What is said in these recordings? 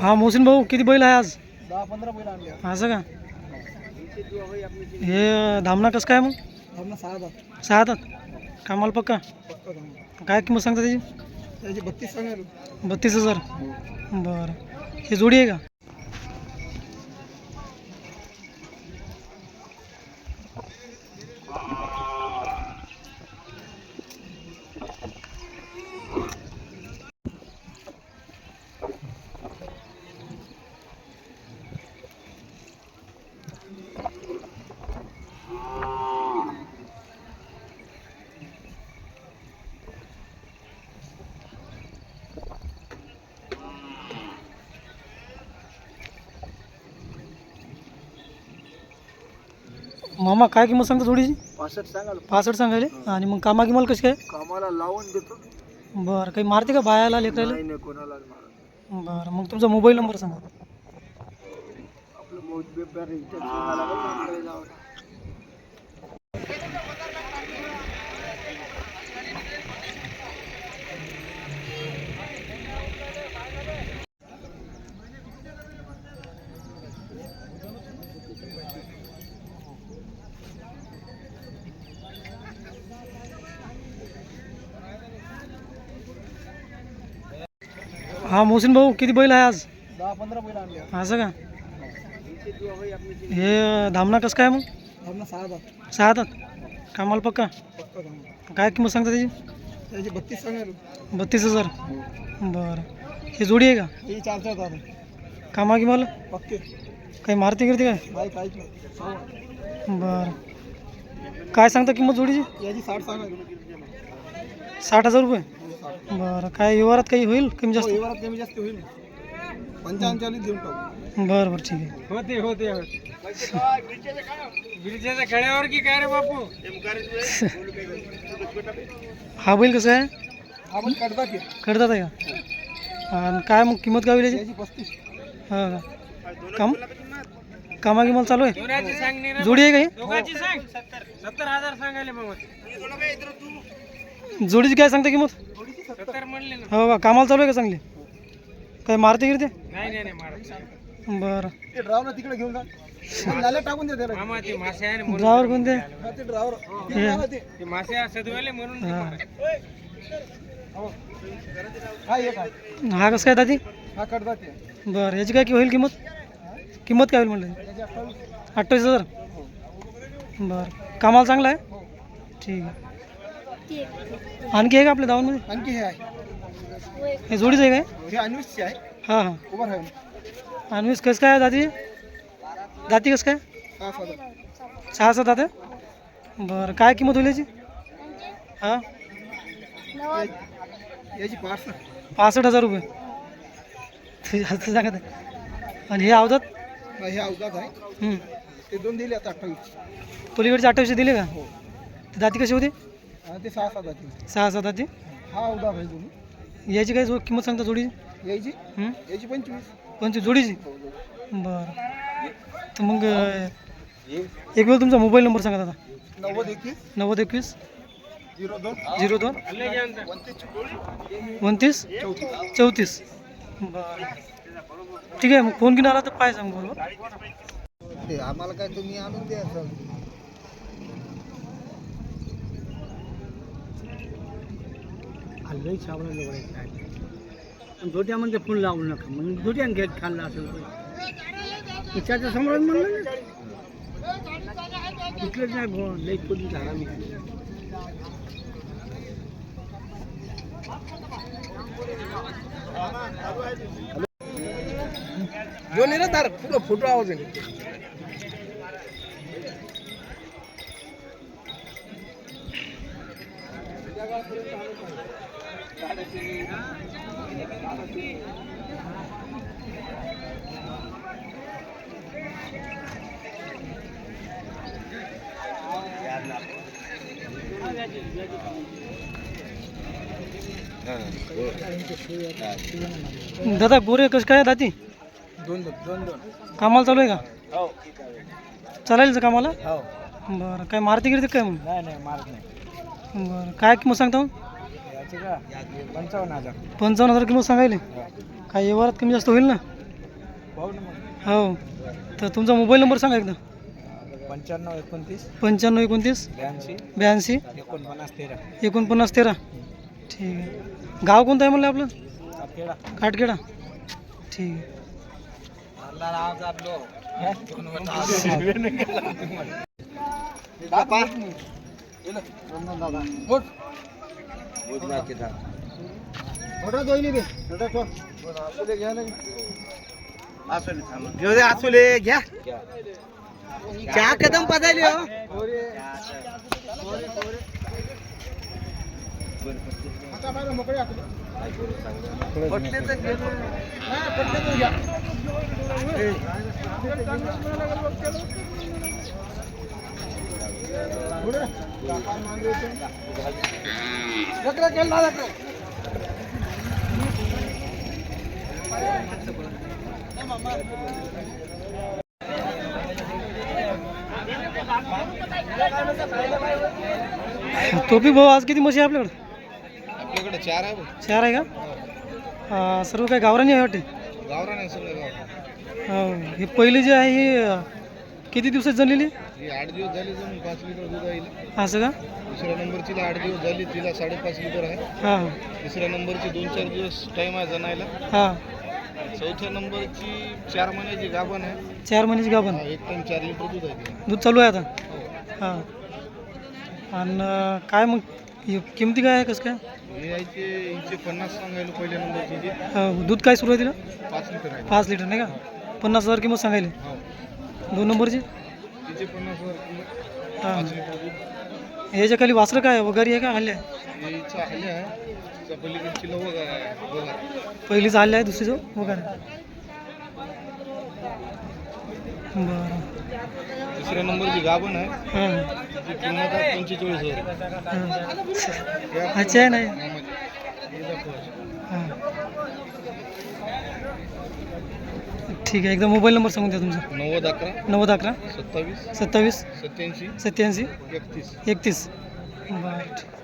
हा मोहसिन भाऊ किती बैल आहे आज? दहा पंधरा बैल आणले. असं का? हे अं, धामणा कसं काय मग? आपण सहा हातात कामाला पक्का? का किमत काय किंमत सांगता त्याची? त्याचे बत्तीस हज़ार बत्तीस हज़ार? बर. हे जोडी है का? मामा काय किंमत सांगता जोडीची? पासष्ट सांगायला पासष्ट सांगायले? आणि मग कामा किमाल कशी काय? कामाला लावून देतो. बरं काही मारते का बायाला लेकरायला नाही नाही कोणाला मारत. बरं मग तुमचा मोबाईल नंबर सांगा. आपलं बहुत बेकार आहे. इथं सांगायला लागेल ना आपल्याला जावं. हा मोहसिन भाऊ किती बैल आहे आज? दहा पंधरा बैल आणले. असं का? हे धामणा कसं काय मग? सहा दहा सहा हातात कामाला पक्का. काय किंमत सांगता त्याची? त्याचे बत्तीस सांगायला बत्तीस हज़ार. बरं. हे जोडी आहे का? हे चार चार दादा कामा किमाला पक्के. काही मारते गिरते काय? नाही काहीच नाही. बरं. काय सांगता किंमत जोडीची? याची साठ सांगायला साठ हज़ार रुपये. हे साठ. बरं काय व्यवहारात काही होईल? कमी हो, जास्त व्यवहारात कमी जास्त होईल. पंचावन्न देऊन टाकू. बरं बरं ठीक आहे. होते होते गिरिजाच्या खेड्यावर की काय रे बापू? हा बैल कसं आहे? आपण कडता की करतात आहे का? आणि काय मग किंमत काय होईल याची? याची पस्तीस. हा का? काम? कामा किंमत चालू आहे? जोडी आहे का ही? सत्तर हजार सांगायले मग. जोडीची काय सांगता किंमत? सत्तर म्हणले ना. हो का? कामाला चालू आहे का चांगली? काय मारते गिरते? नाही नाही नाही मारा बरं. ते ड्रायव्हर तिकडे घेऊन जा. टाकून दे त्याला. मामा ते मासे आहे ना ड्रायव्हर कोणते? हा, ते ड्रायव्हर हे. ते. मासे म्हणून हा. हो. हा एक आहे. हा कसं काय दादी? हा बरं याची काय कि- होईल किंमत? किंमत काय होईल म्हणलं? अठ्ठावीस. हजार? बरं. कामाला चांगला आहे? ठीक आहे. आणखी आहे का आपल्या दावणमध्ये? आणखी हे आहे. हे जोडीच आहे काय? हे अन्विसची आहे. हां हां. उभं राहून. आणवीस कसं काय दादी दाती? कसं काय? हा सहा सात दात आहे? बरं काय किंमत होईल याची? हां? याची पार्स. पासष्ट हजार रुपये. ते जास्त सांगत आहे. आणि हे अवधात हे अवघात आहे. हं. ते दोन दिले आता अठ्ठावीस. पलीकडचे अठ्ठावीसशे दिले का? हो. ते दाती कशी होती? ते सहा सात सहा सात हा दोन्ही याची काय जो किंमत सांगता जोडीची? याची हं? याची पंचवीस. जोडीची? बरं. तर मग अं, एक वेळ तुमचा मोबाईल नंबर सांगा दादा. नव्वद एकवीस. नव्वद एकवीस. झिरो दोन. झिरो दोन. उनतीस? चौतीस. चौतीस. बरं. ठीक आहे मग फोन घेऊन आला तर पाय सांग बरोबर. ते आम्हाला काय तुम्ही आणून द्या सर. हल्लही छावला जवळ पण म्हणजे फोन लावू नका. मग जोट्या घेत खाल्ला असेल त्याच्यासमोर म्हणलं ना. इकडेच नाही भाऊ. लई कोणी झाला मी घेऊन ये ना तार पुरं आवाज आहे दादा गोरे कसं काय दाती दोन दोन दोन दोन. कामाला चालू आहे का? हो. चालेल का कामाला? हो. बरं काय मारते गिरते काय मग? नाही नाही मारत नाही. बरं काय किंमत सांगता मग याचे का? पंचावन्न हजार. पंचावन्न हजार किंमत सांगायले? काय व्यवहारात कमी जास्त होईल ना? हो. तर तुमचा मोबाईल नंबर सांगा एकदा. पंच्याण्णव एकोणतीस. पंच्याण्णव एकोणतीस? ब्याऐंशी. ब्याऐंशी. एकोणपन्नास तेरा. एकोणपन्नास तेरा. ठीक आहे. गाव कोणतं आहे म्हणलं आपलं? सातखेडा काटखेडा. ठीक आहे. घेऊ दे आसुले. घ्या. चहा कदम पाजायली हो. टोपी भाऊ आज किती म्हशी आहे आपल्याकडे? आपल्याकडे चार आहे चार आहे का? सर्व काय गावरानी आहे वाटते? गावरान हो हे पहिली जी आहे ही किती दिवसात जणलेली ही आठ दिवस झाले पाच लिटर दूध आहे असं का? दुसऱ्या नंबरची आठ दिवस झाली तिला साडेपाच लिटर आहे. हां. तिसऱ्या नंबरची दोन चार दिवस टाईम आहे जणायला हां. चौथ्या नंबरची चार महिन्याची गाभण आहे. चार महिन्याची गाभण. हा, एक टाइम चार लिटर दूध आहे दूध चालू आहे आता? हां. आणि काय मग? किमती काय आहे? कसं काय? यायचे पन्नास सांगायला पहिल्या नंबरची अं, दूध काय सुरू आहे तिला? पाच लिटर आहे. पाच लिटर नाही का? पन्नास हजार किंमत सांगायली. हो. दोन नंबरची? पन्नास वर हां. पाच लिटर दूध. ह्याच्या खाली वासरं काय आहे? वगैरे आहे का हल्ले आहे हे आहे. तिच्या पलीकडची लवग आहे. बघा पहिलीच हल्ले आहे दुसरीचं वगैरे. बरं. तिसऱ्या नंबरची गाभण आहे. हाँ. तिची किंमत आहे पंचेचाळीस हज़ार. हाँ. अच्छा नाही. हे. हाँ. ठीक आहे एकदा मोबाईल नंबर सांगून द्या तुमचा. नव्वद अकरा. नव्वद अकरा. सत्तावीस. सत्तावीस. सत्याऐंशी सत्याऐंशी एकतीस. एकतीस. बरं. ठीक.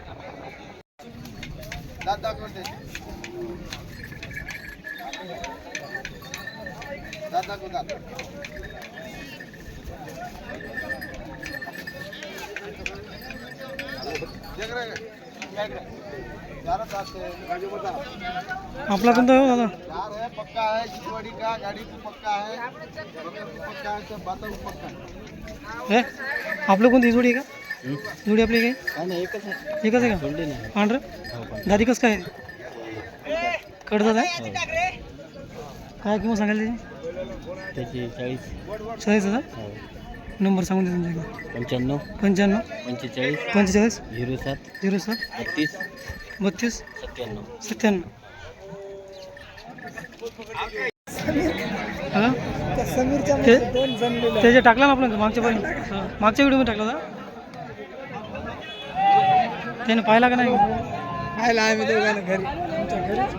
आपला कोणता आहे हो दादा. पक्का है? चिचवाड़ी का गाड़ी पक्का है पक्का है सब बातों पक्का है हे आपलं कोणती जोडी आहे का? जोडी आपली काय? नाही एकच आहे एकच आहे का? पांढरं? दादी कसं काय? आहे कडदात आहे? काय किंमत सांगायला त्याची? त्याची चाळीस. चाळीस हजार? नंबर सांगून दे तुमच्या इकडे पंच्याण्णव. पंच्याण्णव. पंचेचाळीस. पंचेचाळीस. झिरो सात. झिरो सात. बत्तीस. बत्तीस. सत्त्याण्णव. सत्त्याण्णव. हा? ते- त्याचे टाकला ना आपण मागच्या पण मागच्या व्हिडिओमध्ये टाकला होता? त्याने पाहिला का नाही? पाहिला आम्ही दोघांना घरी. आमच्या घरी.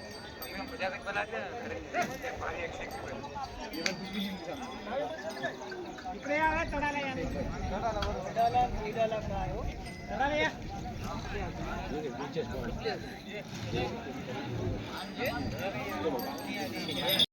इकडे या चढायला या चढायला चढायला काय हो चढायला या Gracias.